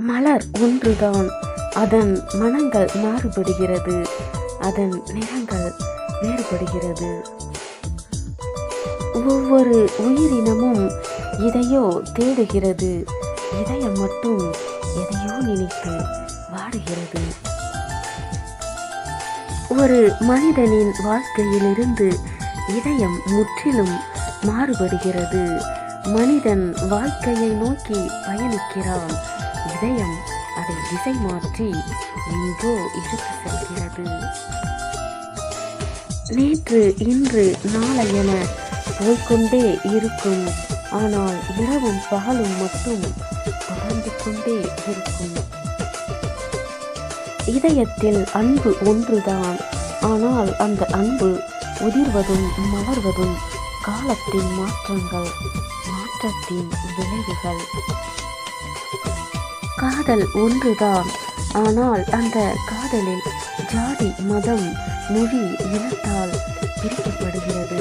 மலர் ஒன்றுதான். அதன் மனங்கள் மாறுபடுகிறது. அதன் நிறங்கள் வேறுபடுகிறது. ஒவ்வொரு உயிரினமும் இதையோ தேடுகிறது. இதயம் மட்டும் எதையோ நினைத்து வாடுகிறது. ஒரு மனிதனின் வாழ்க்கையிலிருந்து இதயம் முற்றிலும் மாறுபடுகிறது. மனிதன் வாழ்க்கையை நோக்கி பயணிக்கிறான். இதயம் அதை திசை மாற்றி எங்கோ இழுத்து செல்கிறது. நேற்று இன்று நாளை என போய்கொண்டே இருக்கும். ஆனால் இரவும் பகலும் மட்டும் தொடர்ந்து கொண்டே இருக்கும். இதயத்தில் அன்பு ஒன்றுதான். ஆனால் அந்த அன்பு உதிர்வதும் மலர்வதும் காலத்தின் மாற்றங்கள் மாற்றத்தின் விளைவுகள். காதல் ஒன்றுதான் ஆனால் அந்த காதலில் ஜாதி மதம் மொழி இனத்தால் பிரிக்கப்படுகிறது.